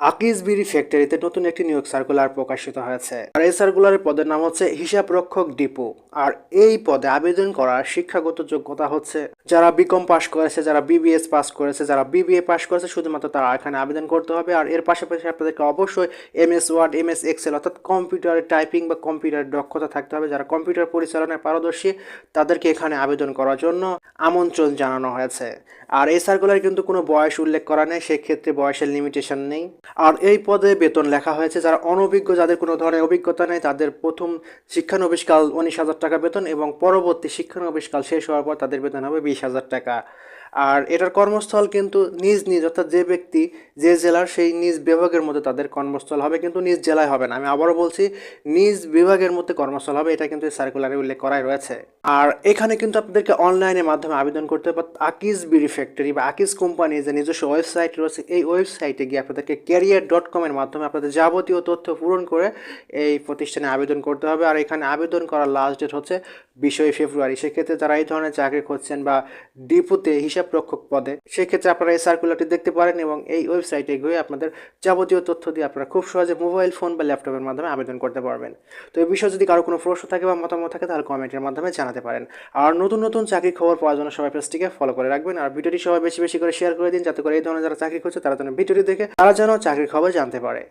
আকিজ বিড়ি ফ্যাক্টরিতে নতুন একটি নিয়োগ সার্কুলার প্রকাশিত হয়েছে। আর এই সার্কুলারের পদের নাম হচ্ছে হিসাবরক্ষক ডিপো। আর এই পদে আবেদন করার শিক্ষাগত যোগ্যতা হচ্ছে যারা বিকম পাস করেছে, যারা বিবিএস পাস করেছে, যারা বিবিএ পাস করেছে, শুধুমাত্র তারা এখানে আবেদন করতে হবে। আর এর পাশাপাশি আপনাদেরকে অবশ্যই M S Word M S Excel অর্থাৎ কম্পিউটারে টাইপিং বা কম্পিউটারের দক্ষতা থাকতে হবে। যারা কম্পিউটার পরিচালনায় পারদর্শী, তাদেরকে এখানে আবেদন করার জন্য আমন্ত্রণ জানানো হয়েছে। আর এই সার্কুলার কিন্তু কোনো বয়স উল্লেখ করা নেই, সেক্ষেত্রে বয়সের লিমিটেশন নেই। আর এই পদে বেতন লেখা হয়েছে। যারা অনভিজ্ঞ, যাদের কোনো ধরনের অভিজ্ঞতা নেই, তাদের প্রথম শিক্ষানবিশকাল উনিশ হাজার টাকা বেতন এবং পরবর্তী শিক্ষানবিশকাল শেষ হওয়ার পর তাদের বেতন হবে বিশ হাজার টাকা। আর এটার কর্মস্থল কিন্তু নিজ নিজ, অর্থাৎ যে ব্যক্তি যে জেলার সেই নিজ বিভাগের মধ্যে তাদের কর্মস্থল হবে, কিন্তু নিজ জেলায় হবে না। আমি আবারও বলছি, নিজ বিভাগের মধ্যে কর্মস্থল হবে, এটা কিন্তু সার্কুলারে উল্লেখ করাই রয়েছে। আর এখানে কিন্তু আপনাদেরকে অনলাইনের মাধ্যমে আবেদন করতে হবে। আকিজ বিড়ি ফ্যাক্টরি বা আকিজ কোম্পানি যে নিজস্ব ওয়েবসাইট রয়েছে, এই ওয়েবসাইটে গিয়ে আপনাদেরকে ক্যারিয়ার ডট কমের মাধ্যমে আপনাদের যাবতীয় তথ্য পূরণ করে এই প্রতিষ্ঠানে আবেদন করতে হবে। আর এখানে আবেদন করার লাস্ট ডেট হচ্ছে বিশই ফেব্রুয়ারি। সেক্ষেত্রে যারা এই ধরনের চাকরি করছেন বা ডিপুতে হিসাব রক্ষক পদে, সেক্ষেত্রে আপনারা এই সার্কুলারটি দেখতে পারেন এবং এই ওয়েবসাইটে গিয়ে আপনাদের যাবতীয় তথ্য দিয়ে আপনারা খুব সহজে মোবাইল ফোন বা ল্যাপটপের মাধ্যমে আবেদন করতে পারবেন। তো এই বিষয়ে যদি কারও কোনো প্রশ্ন থাকে বা মতামত থাকে, তাহলে কমেন্টের মাধ্যমে জানাতে পারেন। আর নতুন নতুন চাকরি খবর পাওয়ার জন্য সবাই পেজটিকে ফলো করে রাখবেন। আর ভিডিওটি সবাই বেশি বেশি করে শেয়ার করে দিন। যাতে করে এই ধরনের যারা চাকরি করছে তারা যেন ভিডিওটি দেখে তারা যেন চাকরির খবর জানতে পারে।